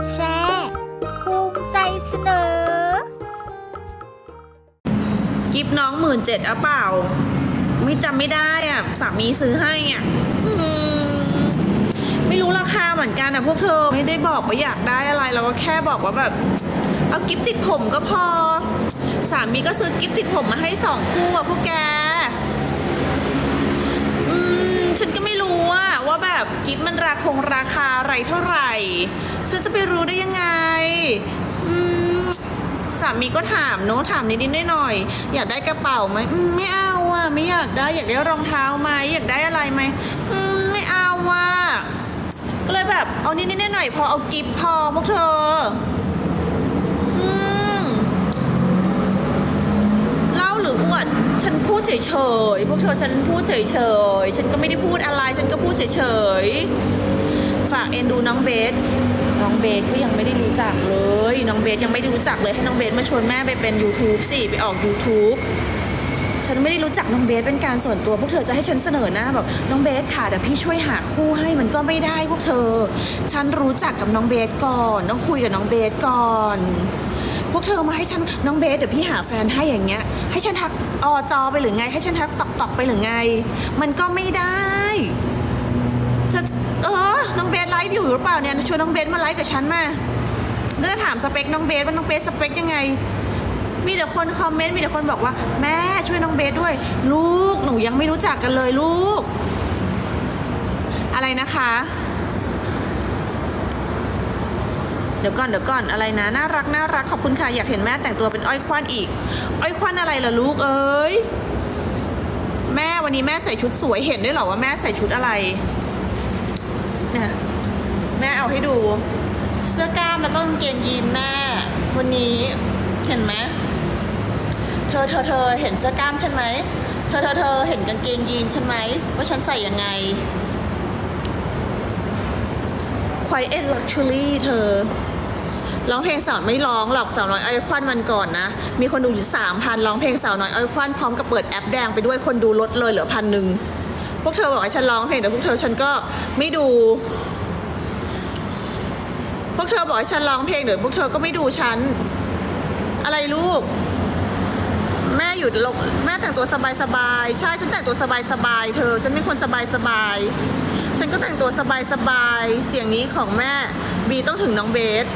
ดแชร์ภูมิใจเสนอ กิฟน้องหมื่นเจ็ดอะเปล่า ไม่จำไม่ได้อะสามีซื้อให้อะอืมไม่รู้ราคาเหมือนกันอะพวกเธอไม่ได้บอกว่าอยากได้อะไรเราก็แค่บอกว่าแบบ เอากิฟติดผมก็พอ สามีก็ซื้อกิฟติดผมมาให้สองคู่อะพวกแก อืมฉันก็ไม่รู้อะว่าแบบ กิฟมันราคงราคาอะไรเท่าไหร่ ฉันจะไปรู้ได้ยังไง อืมสามีก็ถามเนอะถามนิดนิดหน่อย อยากได้กระเป๋าไหมไม่เอาอะไม่อยากได้อยากได้รองเท้าไหมอยากได้อะไรไหมไม่เอาอะก็เลยแบบเอานิดนิดหน่อยพอเอากิฟพอพวกเธอม เล่าหรืออวด ฉันพูด เฉยๆ พวกเธอฉันพูดเฉยๆ ฉันก็ไม่ได้พูดอะไร ฉันก็พูดเฉยๆ ฝากเอ็นดูน้องเบส น้องเบสก็ยังไม่ได้รู้จักเลย น้องเบสยังไม่ได้รู้จักเลย ให้น้องเบสมาชวนแม่ไปเป็น YouTube สิ ไปออก YouTube ฉันไม่ได้รู้จักน้องเบสเป็นการส่วนตัว พวกเธอจะให้ฉันเสนอหน้าแบบน้องเบสค่ะเดี๋ยวพี่ช่วยหาคู่ให้มันก็ไม่ได้พวกเธอ ฉันรู้จักกับน้องเบสก่อน ต้องคุยกับน้องเบสก่อน วกเธอมาให้ฉันน้องเบสเดี๋ยวพี่หาแฟนให้อย่างเงี้ย ให้ฉันทักอจอไปหรือไง ให้ฉันทักตอกตอกไปหรือไง มันก็ไม่ได้จะเออน้องเบสไลฟ์อยู่หรือเปล่าเนี่ยชวนน้องเบสมาไลฟ์กับฉันมาแล้วจะถามสเปคน้องเบสว่าน้องเบสสเปคยังไง มีแต่คนคอมเมนต์มีแต่คนบอกว่า แม่ช่วยน้องเบสด้วย ลูกหนูยังไม่รู้จักกันเลยลูก อะไรนะคะ เดี๋ยวก่อนเดี๋ยวก่อนอะไรนะน่ารักน่ารักขอบคุณค่ะอยากเห็นแม่แต่งตัวเป็นอ้อยควันอีก อ้อยควันอะไรล่ะลูกเอ้ยแม่วันนี้แม่ใส่ชุดสวยเห็นด้วยเหรอว่าแม่ใส่ชุดอะไรเนี่ยแม่เอาให้ดู เสื้อกล้ามแล้วก็กางเกงยีนแม่ วันนี้เห็นไหมเธอเธอเธอเห็นเสื้อกล้ามฉันไหมเธอเธอเธอเห็นกางเกงยีนฉันไหมว่าฉันใส่ยังไง Quiet Luxury เธอ ร้องเพลงสาวไม่ร้องหรอกสาวน้อยอ้อยควันวันก่อนนะ มีคนดูอยู่สามพันร้องเพลงสาวน้อยอ้อยควันพร้อมกับเปิดแอปแดงไปด้วยคนดูลดเลยเหลือพันหนึ่งพวกเธอบอกให้ฉันร้องเพลงแต่พวกเธอฉันก็ไม่ดู พวกเธอบอกให้ฉันร้องเพลงเดี๋ยวพวกเธอก็ไม่ดูฉัน อะไรลูก แม่อยู่ลงแม่แต่งตัวสบายๆใช่ฉันแต่งตัวสบายๆเธอ ฉันเป็นคนสบายๆฉันก็แต่งตัวสบายๆเสียงนี้ของแม่บีต้องถึงน้องเบส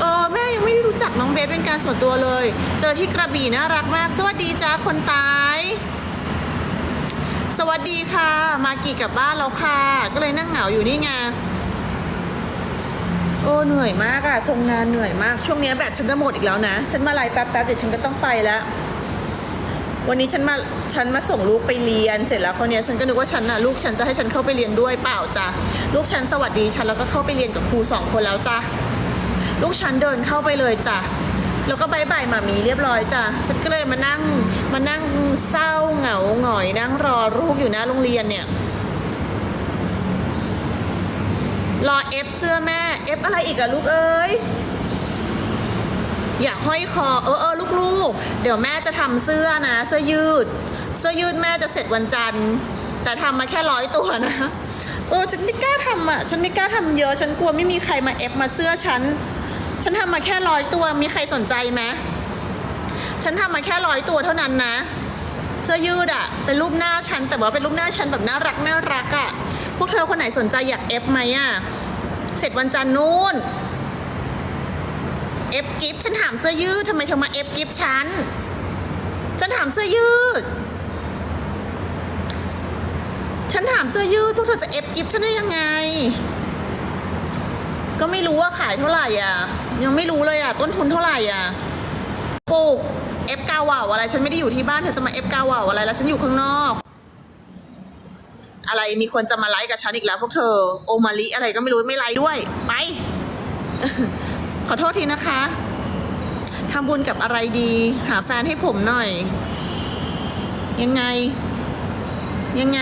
เออแม่ยังไม่ได้รู้จักน้องเบสเป็นการส่วนตัวเลย เจอที่กระบี่น่ารักมาก สวัสดีจ้าคนตาย สวัสดีค่ะ มากี่กลับบ้านแล้วค่ะ ก็เลยนั่งเหงาอยู่นี่ไงโอ้เหนื่อยมากอะทรงงานเหนื่อยมาก ช่วงนี้แบตฉันจะหมดอีกแล้วนะ ฉันมาไลฟ์แป๊บๆเดี๋ยวฉันก็ต้องไปแล้ว วันนี้ฉันมาฉันมาส่งลูกไปเรียนเสร็จแล้วคนนี้ฉันก็นึกว่าฉันน่ะลูกฉันจะให้ฉันเข้าไปเรียนด้วยเปล่าจ้ะลูกฉันสวัสดีฉันแล้วก็เข้าไปเรียนกับครูสองคนแล้วจ้ะ ลูกฉันเดินเข้าไปเลยจ้ะแล้วก็บายบายหมามีเรียบร้อยจ้ะฉันก็เลยมานั่งมานั่งเศร้าเหงาหงอย นั่งรอลูกอยู่หน้าโรงเรียนเนี่ย รอเอฟเสื้อแม่เอฟอะไรอีกอะลูกเอ้ยอยากห้อยคอ เออเออลูกๆ เดี๋ยวแม่จะทำเสื้อนะ เสื้อยืด เสื้อยืดแม่จะเสร็จวันจันทร์ แต่ทำมาแค่ร้อยตัวนะเออฉันไม่กล้าทำอะฉันไม่กล้าทำเยอะ ฉันกลัวไม่มีใครมาเอฟมาเสื้อฉัน ฉันทำมาแค่ร้อยตัวมีใครสนใจไหมฉันทำมาแค่ร้อยตัวเท่านั้นนะเสื้อยืดอะเป็นรูปหน้าฉันแต่ว่าเป็นรูปหน้าฉันแบบน่ารักน่ารักอะพวกเธอคนไหนสนใจอยากเอฟไหมอะเสร็จวันจันทร์นู้นเอฟกิฟฉันถามเสื้อยืดทำไมเธอมาเอฟกิฟฉันฉันถามเสื้อยืด ฉันถามเสื้อยืดพวกเธอจะเอฟกิฟฉันได้ยังไง ก็ไม่รู้ว่าขายเท่าไหร่อะ ยังไม่รู้เลยอะ ต้นทุนเท่าไหร่อะปลูกเอฟกาวาวอะไร ฉันไม่ได้อยู่ที่บ้านเธอจะมาเอฟกาวาวอะไรแล้วฉันอยู่ข้างนอก อะไรมีคนจะมาไลฟ์กับฉันอีกแล้วพวกเธอ โอมาลิอะไรก็ไม่รู้ไม่ไลฟ์ด้วย ไป ขอโทษทีนะคะทำบุญกับอะไรดี หาแฟนให้ผมหน่อย ยังไง ยังไง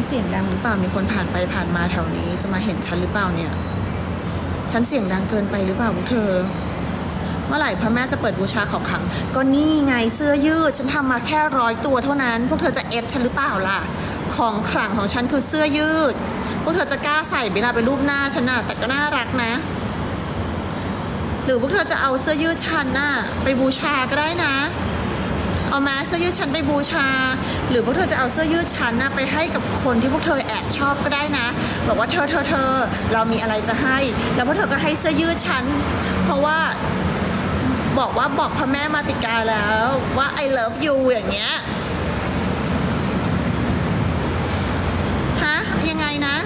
นเสียงดังหรือเปล่ามีคนผ่านไปผ่านมาแถวนี้ จะมาเห็นฉันหรือเปล่าเนี่ยฉันเสียงดังเกินไปหรือเปล่าพวกเธอ เมื่อไหร่พระแม่จะเปิดบูชาของขัง ก็นี่ไงเสื้อยืด ฉันทำมาแค่ร้อยตัวเท่านั้น พวกเธอจะเอฟฉันหรือเปล่าล่ะ ของขลังของฉันคือเสื้อยืด พวกเธอจะกล้าใส่เวลาไปรูปหน้าฉันน่ะแต่ก็น่ารักนะ หรือพวกเธอจะเอาเสื้อยืดฉันน่ะไปบูชาก็ได้นะ เอามาเสื้อยืดฉันไปบูชา หรือพวกเธอจะเอาเสื้อยืดฉันนะไปให้กับคนที่พวกเธอแอบชอบก็ได้นะ บอกว่าเธอเธอเธอเรามีอะไรจะให้ แล้วพวกเธอก็ให้เสื้อยืดฉันเพราะว่าบอกว่าบอกพระแม่มาติกาแล้วว่า I love you อย่างเงี้ยฮะยังไงนะ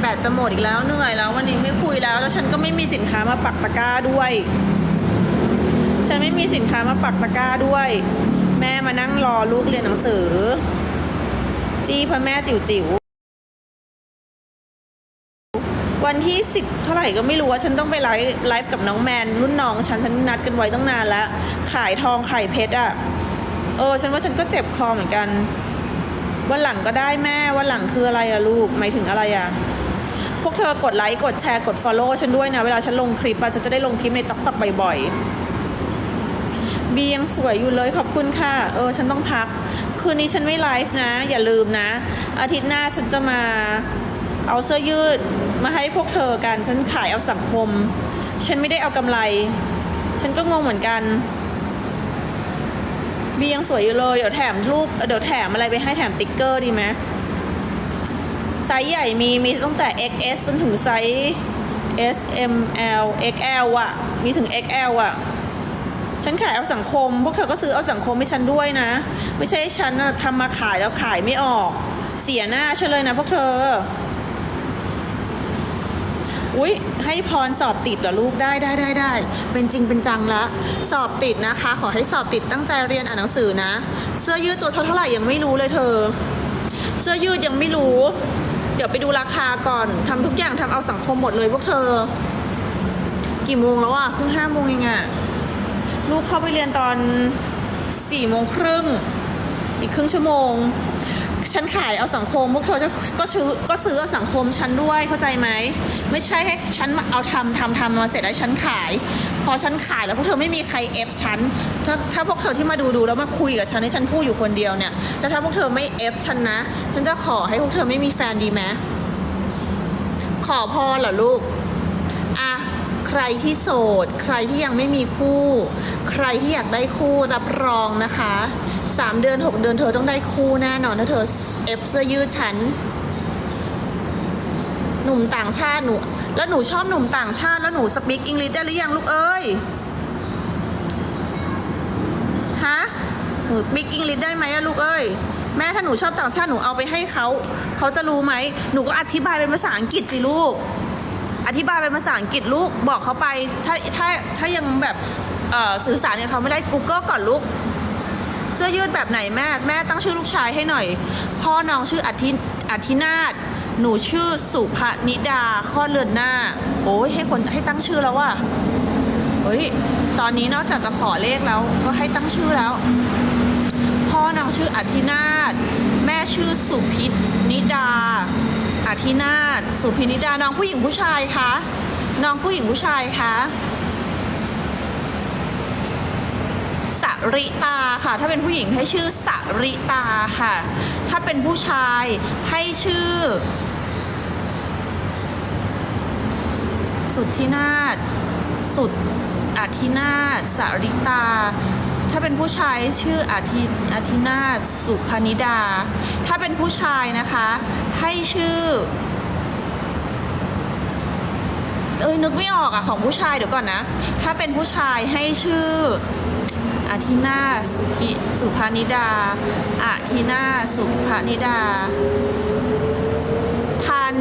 แบตจะหมดอีกแล้วเหนื่อยแล้ว วันนี้ไม่คุยแล้ว แล้วฉันก็ไม่มีสินค้ามาปักตะกร้าด้วย ฉันไม่มีสินค้ามาปักตะกร้าด้วย แม่มานั่งรอลูกเรียนหนังสือ จี้พ่อแม่จิ๋วจิ๋ววันที่สิบเท่าไหร่ก็ไม่รู้ว่าฉันต้องไปไลฟ์ไลฟ์กับน้องแมน รุ่นน้องฉันฉันนัดกันไว้ตั้งนานแล้ว ขายทองขายเพชรอะ่ะเออ ฉันว่าฉันก็เจ็บคอเหมือนกันวันหลังก็ได้แม่วันหลังคืออะไรอะลูกหมายถึงอะไรอะพวกเธอกดไลค์กดแชร์กด Follow ฉันด้วยนะ เวลาฉันลงคลิปอะฉันจะได้ลงคลิปในต๊อกต๊อกบ่อยๆ บียังสวยอยู่เลยขอบคุณค่ะ เออ ฉันต้องพัก คืนนี้ฉันไม่ไลฟ์นะ อย่าลืมนะ อาทิตย์หน้าฉันจะมาเอาเสื้อยืดมาให้พวกเธอกัน ฉันขายเอาสังคม ฉันไม่ได้เอากำไร ฉันก็งงเหมือนกันบียังสวยอยู่เลย เดี๋ยวแถมรูป เดี๋ยวแถมอะไรไปให้แถมติ๊กเกอร์ดีไหมไซส์ใหญ่มี มีตั้งแต่ XS จนถึงไซส์ S M L XL อะมีถึง XL อะ ฉันขายเอาสังคม พวกเธอก็ซื้อเอาสังคมให้ฉันด้วยนะ ไม่ใช่ฉันน่ะทำมาขายแล้วขายไม่ออก เสียหน้าฉันเลยนะพวกเธอ อุ๊ย ให้พรสอบติดเหรอลูกได้ได้ได้ได้ เป็นจริงเป็นจังแล้วสอบติดนะคะ ขอให้สอบติดตั้งใจเรียนอ่านหนังสือนะ เสื้อยืดตัวเท่าเท่าไหร่ยังไม่รู้เลยเธอ เสื้อยืดยังไม่รู้ เดี๋ยวไปดูราคาก่อนทำทุกอย่างทำเอาสังคมหมดเลยพวกเธอ กี่โมงแล้วอะเพิ่งห้าโมงเองอะ ลูกเข้าไปเรียนตอนสี่โมงครึ่งอีกครึ่งชั่วโมง ฉันขายเอาสังคม พวกเธอจะก็ซื้อก็ซื้อเอาสังคมฉันด้วยเข้าใจไหม ไม่ใช่ให้ฉันเอาทำทำทำมาเสร็จแล้วฉันขาย พอฉันขายแล้วพวกเธอไม่มีใครเอฟฉันถ้าถ้าพวกเธอที่มาดูดูแล้วมาคุยกับฉันให้ฉันพูดอยู่คนเดียวเนี่ยแล้วถ้าพวกเธอไม่เอฟฉันนะ ฉันจะขอให้พวกเธอไม่มีแฟนดีไหมขอพอเหรอลูกอะ ใครที่โสด ใครที่ยังไม่มีคู่ ใครที่อยากได้คู่รับรองนะคะสามเดือนหกเดือนเธอต้องได้คู่แน่นอนถ้าเธอเอฟเสื้อยืดฉันหนุ่มต่างชาติหนูแล้วหนูชอบหนุ่มต่างชาติแล้วหนูสปีกอังกฤษได้หรือยังลูกเอ้ยฮะหนูสปีกอังกฤษได้ไหมอะลูกเอ้ยแม่ถ้าหนูชอบต่างชาติหนูเอาไปให้เขาเขาจะรู้ไหมหนูก็อธิบายเป็นภาษาอังกฤษสิลูก อธิบายเป็นภาษาอังกฤษลูกบอกเขาไป ถ้าถ้าถ้ายังแบบสื่อสารกับเขาไม่ได้ Google ก่อนลูกเสื้อยืดแบบไหนแม่ แม่ตั้งชื่อลูกชายให้หน่อย พ่อน้องชื่ออธิอธินาถหนูชื่อสุภนิดาข้อเลือนหน้า โอ้ยให้คนให้ตั้งชื่อแล้วว่ะเฮ้ยตอนนี้นอกจากจะขอเลขแล้ว ก็ให้ตั้งชื่อแล้ว พ่อน้องชื่ออธินาถแม่ชื่อสุพินิดา อธินาถสุพินิดา น้องผู้หญิงผู้ชายคะ น้องผู้หญิงผู้ชายคะสริตาค่ะ ถ้าเป็นผู้หญิงให้ชื่อสริตาค่ะ ถ้าเป็นผู้ชายให้ชื่อ สุทธินาถสุดอธินาถสริตา ถ้าเป็นผู้ชายชื่ออธิอธินาสุพนิดา ถ้าเป็นผู้ชายนะคะ ให้ชื่อ เอ้ยนึกไม่ออกอะของผู้ชายเดี๋ยวก่อนนะ ถ้าเป็นผู้ชายให้ชื่ออาทินาสุภิสุภานิดาอาทินาสุภานิดา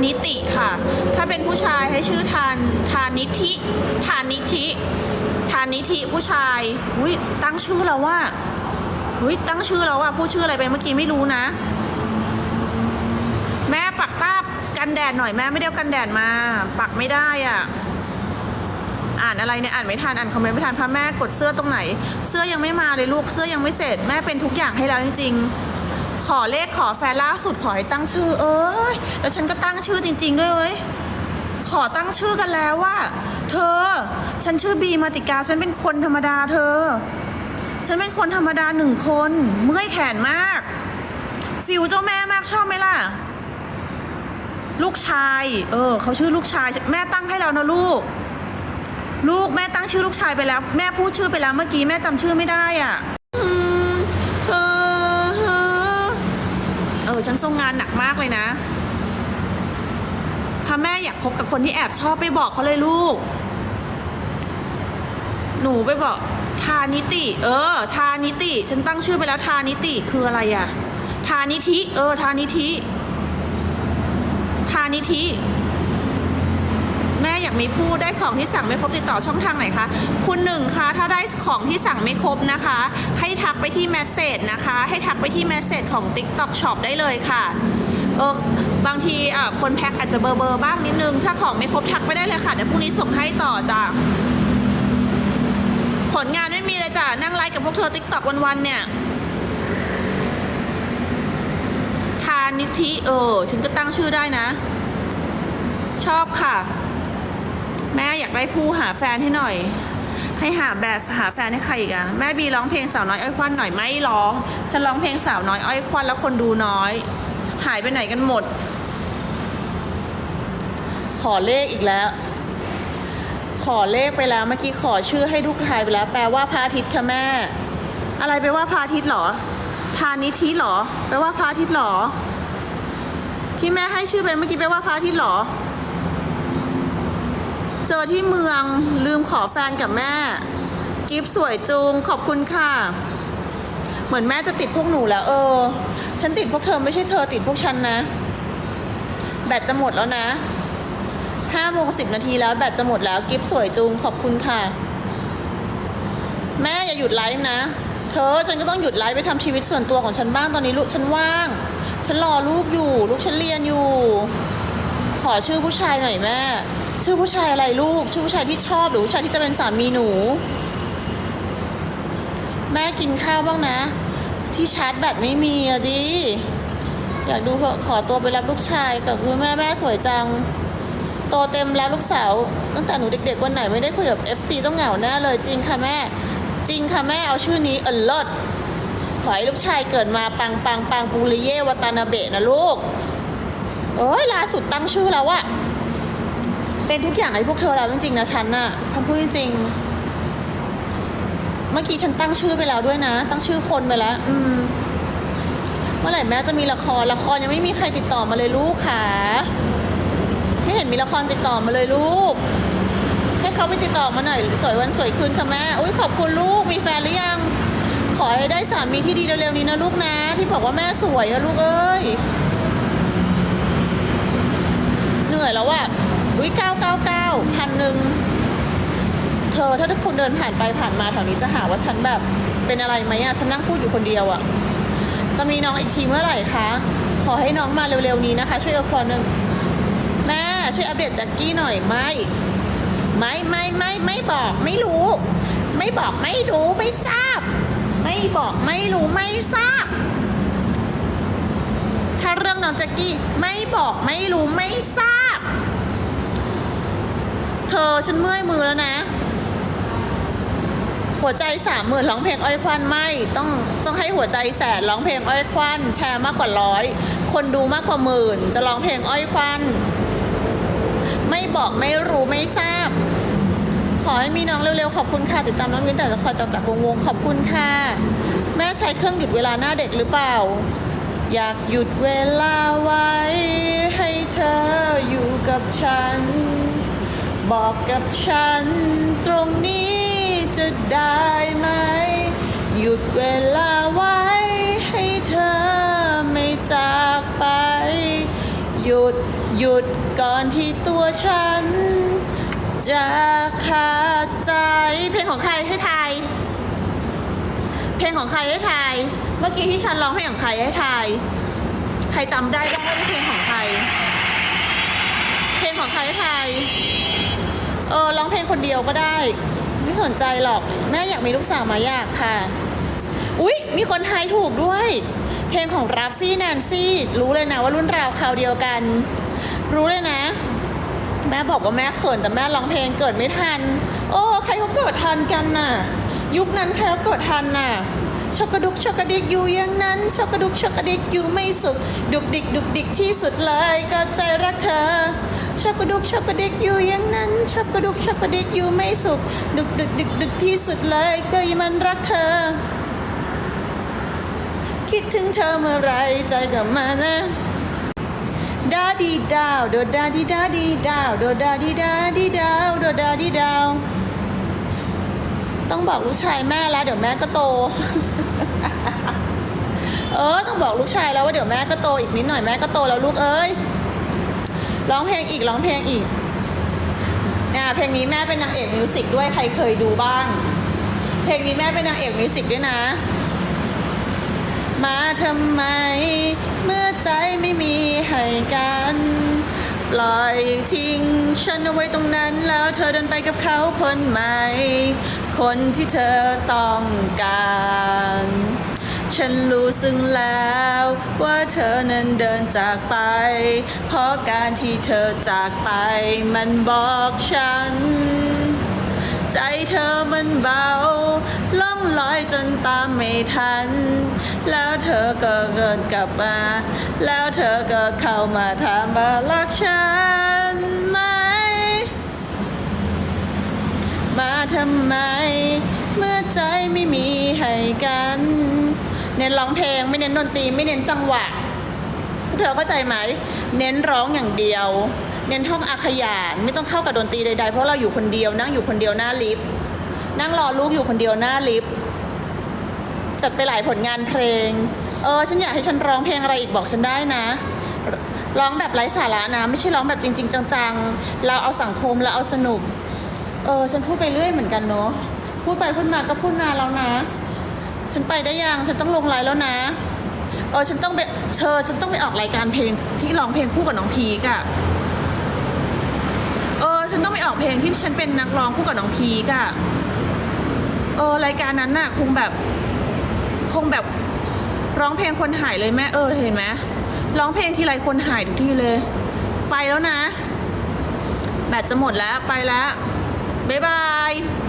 นิติค่ะ ถ้าเป็นผู้ชายให้ชื่อทานทานนิธิทานนิธิทานนิธิผู้ชายอุ้ยตั้งชื่อแล้วว่าอุ้ยตั้งชื่อแล้วว่าพูดชื่ออะไรไปเมื่อกี้ไม่รู้นะ แม่ปักตาบกันแดดหน่อยแม่ไม่ได้กันแดดมา ปักไม่ได้อะอ่านอะไรเนี่ยอ่านไม่ทันอ่านคอมเมนต์ไม่ทันพระแม่กดเสื้อตรงไหน เสื้อยังไม่มาเลยลูกเสื้อยังไม่เสร็จ แม่เป็นทุกอย่างให้แล้วจริงๆ ขอเลขขอแฟนล่าสุดขอให้ตั้งชื่อ เอ้ยแล้วฉันก็ตั้งชื่อจริง ๆ ด้วยเว้ยขอตั้งชื่อกันแล้วว่าเธอ ฉันชื่อบีมาติกา ฉันเป็นคนธรรมดาเธอ ฉันเป็นคนธรรมดาหนึ่งคน เมื่อยแขนมาก ฟิวเจ้าแม่มากชอบไหมล่ะ ลูกชาย เออเขาชื่อลูกชาย แม่ตั้งให้แล้วนะลูก ลูกแม่ตั้งชื่อลูกชายไปแล้ว แม่พูดชื่อไปแล้วเมื่อกี้แม่จำชื่อไม่ได้อะ ออฉันทรงงานหนักมากเลยนะถ้าแม่อยากคบกับคนที่แอบชอบไปบอกเขาเลยลูก หนูไปบอก ทานิติ เออ ทานิติ ฉันตั้งชื่อไปแล้วทานิติคืออะไรอะทานิธิ เออ ทานิธิ ทานิธิ มีผู้ได้ของที่สั่งไม่ครบติดต่อช่องทางไหนคะ คุณหนึ่งคะถ้าได้ของที่สั่งไม่ครบนะคะ ให้ทักไปที่แมสเซจนะคะ ให้ทักไปที่แมสเซจของ TikTok Shop ได้เลยค่ะเออบางทีอะคนแพ็คอาจจะเบอร์เบอร์บ้างนิดนึง ถ้าของไม่ครบทักไปได้เลยค่ะเดี๋ยวพรุ่งนี้ส่งให้ต่อจ้ะผลงานไม่มีเลยจ้ะนั่งไลฟ์กับพวกเธอ TikTok วันๆเนี่ยทานิธิเออ ฉันก็ตั้งชื่อได้นะ ชอบค่ะ แม่อยากได้ผู้หาแฟนให้หน่อย ให้หาแบบหาแฟนให้ใครอีกอะแม่บีร้องเพลงสาวน้อยอ้อยควันหน่อยไม่ร้องฉันร้องเพลงสาวน้อยอ้อยควันแล้วคนดูน้อย หายไปไหนกันหมด ขอเลขอีกแล้ว ขอเลขไปแล้วเมื่อกี้ขอชื่อให้ลูกชายไปแล้ว แปลว่าพระอาทิตย์ค่ะแม่ อะไรแปว่าพระอาทิตย์เหรอทานิธิเหรอแปลว่าพระอาทิตย์เหรอ ที่แม่ให้ชื่อไปเมื่อกี้แปลว่าพระอาทิตย์เหรอ เจอที่เมืองลืมขอแฟนกับแม่ กิฟสวยจุงขอบคุณค่ะ เหมือนแม่จะติดพวกหนูแล้ว เออ ฉันติดพวกเธอไม่ใช่เธอติดพวกฉันนะ แบตจะหมดแล้วนะห้าโมงสิบนาทีแล้วแบตจะหมดแล้ว กิฟสวยจุงขอบคุณค่ะ แม่อย่าหยุดไลฟ์นะ เธอฉันก็ต้องหยุดไลฟ์ไปทำชีวิตส่วนตัวของฉันบ้างตอนนี้ลูกฉันว่าง ฉันรอลูกอยู่ ลูกฉันเรียนอยู่ ขอชื่อผู้ชายหน่อยแม่ ชื่อผู้ชายอะไรลูก ชื่อผู้ชายที่ชอบหรือผู้ชายที่จะเป็นสามีหนู แม่กินข้าวบ้างนะ ที่ชาร์จแบตไม่มีอะดิอยากดูขอตัวไปรับลูกชายกับคุณแม่แม่สวยจัง โตเต็มแล้วลูกสาว ตั้งแต่หนูเด็กๆวันไหนไม่ได้คุยกับ FC ต้องเหงาแน่เลยจริงค่ะแม่ จริงค่ะแม่เอาชื่อนี้เออลิศขอให้ลูกชายเกิดมาปังปังปังปูริเยวตานาเบะนะลูกเอ้ยล่าสุดตั้งชื่อแล้วอะ เป็นทุกอย่างให้พวกเธอแล้วจริงๆนะฉันน่ะฉันพูดจริง เมื่อกี้ฉันตั้งชื่อไปแล้วด้วยนะ ตั้งชื่อคนไปแล้ว อืม เมื่อไหร่แม่จะมีละครละครยังไม่มีใครติดต่อมาเลยลูกค่ะ ไม่เห็นมีละครติดต่อมาเลยลูก ให้เขาไปติดต่อมาหน่อยสวยวันสวยคืนค่ะแม่อุ้ยขอบคุณลูกมีแฟนหรือยัง ขอให้ได้สามีที่ดีเร็วๆนี้นะลูกนะ ที่บอกว่าแม่สวยอะลูกเอ้ยเหนื่อยแล้วอะ อุ้ยเก้าเก้าเก้าพันหนึ่งเธอถ้าทุกคนเดินผ่านไปผ่านมาแถวนี้จะหาว่าฉันแบบเป็นอะไรไหมอะฉันนั่งพูดอยู่คนเดียวอะจะมีน้องอีกทีเมื่อไหร่คะ ขอให้น้องมาเร็วๆนี้นะคะ ช่วยเอาพรหนึ่งแม่ช่วยอัปเดตแจ็คกี้หน่อยไม่ ไม่ไม่ไม่ไม่บอกไม่รู้ ไม่บอกไม่รู้ไม่ทราบ ไม่บอกไม่รู้ไม่ทราบ ถ้าเรื่องน้องแจ็คกี้ไม่บอกไม่รู้ไม่ทราบ เธอฉันเมื่อยมือแล้วนะ หัวใจสามหมื่นร้องเพลงอ้อยควันไม่ ต้องต้องให้หัวใจแสนร้องเพลงอ้อยควันแชร์มากกว่าร้อย คนดูมากกว่าหมื่น จะร้องเพลงอ้อยควันไม่บอกไม่รู้ไม่ทราบ ขอให้มีน้องเร็วๆ ขอบคุณค่ะ ติดตามน้องวินแต่จะคอยจับจากวงวงขอบคุณค่ะ แม่ใช้เครื่องหยุดเวลาหน้าเด็กหรือเปล่า อยากหยุดเวลาไว้ให้เธออยู่กับฉัน บอกกับฉันตรงนี้จะได้ไหม หยุดเวลาไว้ให้เธอไม่จากไป หยุดหยุดก่อนที่ตัวฉัน จะขาดใจ เพลงของใครให้ทายเพลงของใครให้ทายเมื่อกี้ที่ฉันร้องเพลงของใครให้ทายใครจำได้บ้างว่าเป็นเพลงของใคร เพลงของใครให้ทาย เออร้องเพลงคนเดียวก็ได้ ไม่สนใจหรอก แม่อยากมีลูกสาวมาอยากค่ะ อุ๊ย มีคนทายถูกด้วย เพลงของรัฟฟี่แนนซี่ รู้เลยนะว่ารุ่นราวคราวเดียวกัน รู้เลยนะ แม่บอกว่าแม่เขินแต่แม่ร้องเพลงเกิดไม่ทัน โอ้ ใครเขาเกิดทันกันน่ะ ยุคนั้นใครเขาเกิดทันน่ะ ชอกกระดุกชอกกระดิกอยู่อย่างนั้นชอกกระดุกชอกกระดิกอยู่ไม่สุขดุกดิกดุกดิกที่สุดเลยก็ใจรักเธอชอบกระดุกชอบกระดิกอยู่อย่างนั้นชอบกระดุกชอบกระดิกอยู่ไม่สุขดุกดิกดิกดิกที่สุดเลยก็ยมันรักเธอ คิดถึงเธอเมื่อไรใจกลับมานะดาดีดาวโดดาดีดาดีดาวโดดาดีดาดีดาวโดดาดีดาว ต้องบอกลูกชายแม่แล้ว เดี๋ยวแม่ก็โต เออ ต้องบอกลูกชายแล้วว่าเดี๋ยวแม่ก็โตอีกนิดหน่อยแม่ก็โตแล้วลูกเอ้ยร้องเพลงอีกร้องเพลงอีกเนี่ยเพลงนี้แม่เป็นนางเอกมิวสิกด้วยใครเคยดูบ้าง เพลงนี้แม่เป็นนางเอกมิวสิกด้วยนะ มาทำไม เมื่อใจไม่มีให้กันปล่อยทิ้งฉันเอาไว้ตรงนั้นแล้วเธอเดินไปกับเขาคนใหม่ คนที่เธอต้องการ ฉันรู้ซึ้งแล้วว่าเธอนั้นเดินจากไป เพราะการที่เธอจากไปมันบอกฉัน ใจเธอมันเบาล่องลอยจนตามไม่ทัน แล้วเธอก็เกินกลับมา แล้วเธอก็เข้ามาถามว่ารักฉันไหม มาทำไม เมื่อใจไม่มีให้กัน เน้นร้องเพลงไม่เน้นดนตรีไม่เน้นจังหวะ เธอเข้าใจไหม เน้นร้องอย่างเดียว เน้นท่องอาขยานไม่ต้องเข้ากับดนตรีใดๆ เพราะเราอยู่คนเดียวนั่งอยู่คนเดียวหน้าลิฟต์นั่งรอลูกอยู่คนเดียวหน้าลิฟต์จัดไปหลายผลงานเพลง เออ ฉันอยากให้ฉันร้องเพลงอะไรอีกบอกฉันได้นะ ร้องแบบไร้สาระนะ ไม่ใช่ร้องแบบจริง ๆ จังๆ เราเอาสังคมเราเอาสนุก เออฉันพูดไปเรื่อยเหมือนกันเนาะพูดไปพูดมาก็พูดนานแล้วนะ ฉันไปได้ยังฉันต้องลงไลน์แล้วนะเออฉันต้องไปเธอฉันต้องไปออกรายการเพลงที่ร้องเพลงคู่กับน้องพีกอะเออฉันต้องไปออกเพลงที่ฉันเป็นนักร้องคู่กับน้องพีกอะเออรายการนั้นน่ะคงแบบคงแบบร้องเพลงคนหายเลยแม่เออเห็นไหมร้องเพลงทีไรคนหายทุกทีเลย ไปแล้วนะ แบตจะหมดแล้วไปแล้ว บ๊ายบาย